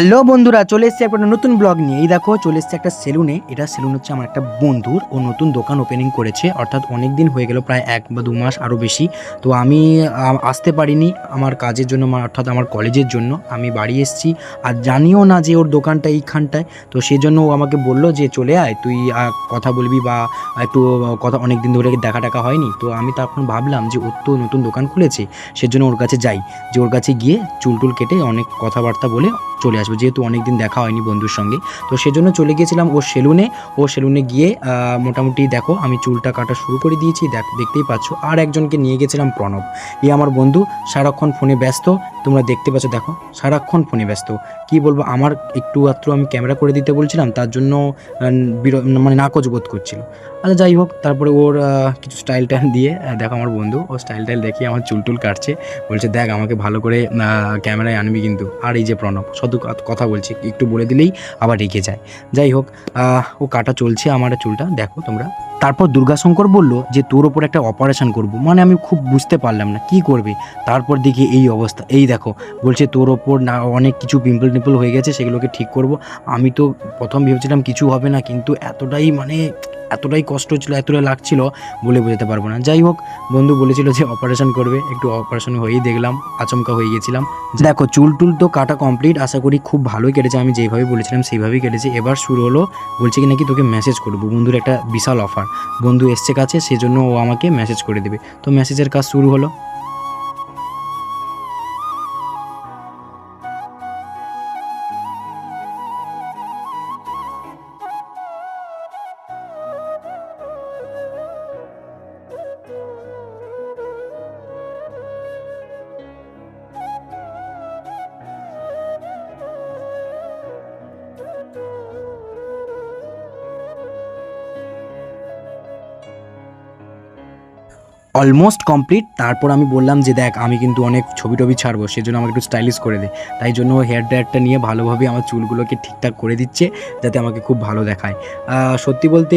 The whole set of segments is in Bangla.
হ্যালো বন্ধুরা, চলে এসেছি একটা নতুন ব্লগ নিয়ে। এই দেখো, চলে এসেছে একটা সেলুনে। এটা সেলুন হচ্ছে আমার একটা বন্ধুর। ও নতুন দোকান ওপেনিং করেছে। অর্থাৎ অনেক দিন হয়ে গেল, প্রায় এক বা দু মাস আরও বেশি। তো আমি আসতে পারিনি আমার কাজের জন্য অর্থাৎ আমার কলেজের জন্য। আমি বাড়ি এসেছি। আর জানিও না যে ওর দোকানটা এইখানটায়। তো সেই জন্য ও আমাকে বলল যে, চলে আয়, তুই কথা বলবি বা, একটু কথা অনেক দিন ধরে দেখা টাকা হয়নি। তো আমি তখন ভাবলাম যে ওর তো নতুন দোকান খুলেছে, সেজন্য ওর কাছে যাই। যে ওর কাছে গিয়ে চুল টুল কেটে অনেক কথাবার্তা বলে চলে আসব। যেহেতু অনেক দিন দেখা হয়নি বন্ধুর সঙ্গে। তো সেজন্য চলে গিয়েছিলাম ওর সেলুনে। ও সেলুনে গিয়ে মোটামুটি দেখো, আমি চুলটা কাটা শুরু করে দিয়েছি, দেখ, দেখতেই পাচ্ছ। আর একজনকে নিয়ে গেছিলাম প্রণব। এ আমার বন্ধু, সারাক্ষণ ফোনে ব্যস্ত, তোমরা দেখতে পাচ্ছ, দেখো, সারাক্ষণ ফোনে ব্যস্ত। কি বলব, আমার একটু মাত্র আমি ক্যামেরা করে দিতে বলছিলাম, তার জন্য মানে নাকচ বোধ করছিল। আচ্ছা যাই হোক, তারপরে ওর কিছু স্টাইল টাইল দিয়ে দেখো আমার বন্ধু ও স্টাইল টাইল দেখিয়ে আমার চুল টুল কাটছে। বলছে, দেখ, আমাকে ভালো করে ক্যামেরায় আনবি কিন্তু। আর এই যে প্রণব ক- কথা বলছি, একটু বলে দিলেই আবার রেখে যায়। যাই হোক ও কাটা চলছে আমার চুলটা, দেখো তোমরা। তারপর দুর্গাশঙ্কর বলল যে, তোর ওপর একটা অপারেশন করব। মানে আমি খুব বুঝতে পারলাম না, কি করবে? তারপর দেখি এই অবস্থা, এই দেখো, বলছে, তোর ওপর না, অনেক কিছু পিম্পল টিম্পল হয়ে গেছে, সেগুলোকে ঠিক করব। আমি তো প্রথম ভেবেছিলাম কিছু হবে না, কিন্তু এতটাই মানে এতটাই কষ্ট হচ্ছিল, এতটাই লাগছিল বলে বোঝাতে পারব না। যাই হোক, বন্ধু বলেছিল যে অপারেশন করবে। একটু অপারেশন হয়েই দেখলাম, আচমকা হয়ে গেছিলাম। দেখো, চুল টুল তো কাটা কমপ্লিট আশা করি খুব ভালোই কেটেছে। আমি যেভাবে বলেছিলাম সেইভাবেই কেটেছে। এবার শুরু হলো, বলছে কি নাকি তোকে মেসেজ করব। বন্ধুর একটা বিশাল অফার বন্ধু এসছে কাছে, সেজন্য ও আমাকে মেসেজ করে দেবে। তো মেসেজের কাজ শুরু হলো। অলমোস্ট কমপ্লিট তারপর আমি বললাম যে, দেখ, আমি কিন্তু অনেক ছবি টবি ছাড়বো, সেজন্য আমাকে একটু স্টাইলিশ করে দে। তাই জন্য হেয়ার ড্রায়ারটা নিয়ে ভালোভাবে আমার চুলগুলোকে ঠিকঠাক করে দিচ্ছে, যাতে আমাকে খুব ভালো দেখায়। সত্যি বলতে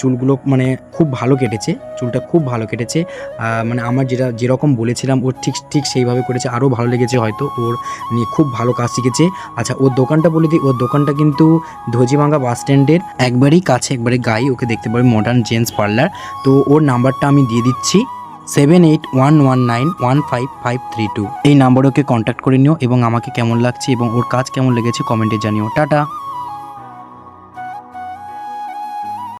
চুলগুলো মানে খুব ভালো কেটেছে, চুলটা খুব ভালো কেটেছে। মানে আমার যেটা, যেরকম বলেছিলাম, ওর ঠিক ঠিক সেইভাবে করেছে, আরও ভালো লেগেছে হয়তো, ওর নিয়ে খুব ভালো কাজ শিখেছে। আচ্ছা ওর দোকানটা বলে দিই, ওর দোকানটা কিন্তু ধোজিভাঙ্গা বাস স্ট্যান্ডের একবারই কাছে, একবারে গাই ওকে দেখতে পাবে মডার্ন জেন্টস পার্লার তো ওর নাম্বারটা আমি দিয়ে দিচ্ছি seven eight one one nine one five five three two এই নাম্বারে ওকে কন্ট্যাক্ট করে নিও এবং আমাকে কেমন লাগছে এবং ওর কাজ কেমন লেগেছে কমেন্টে জানিও। টাটা।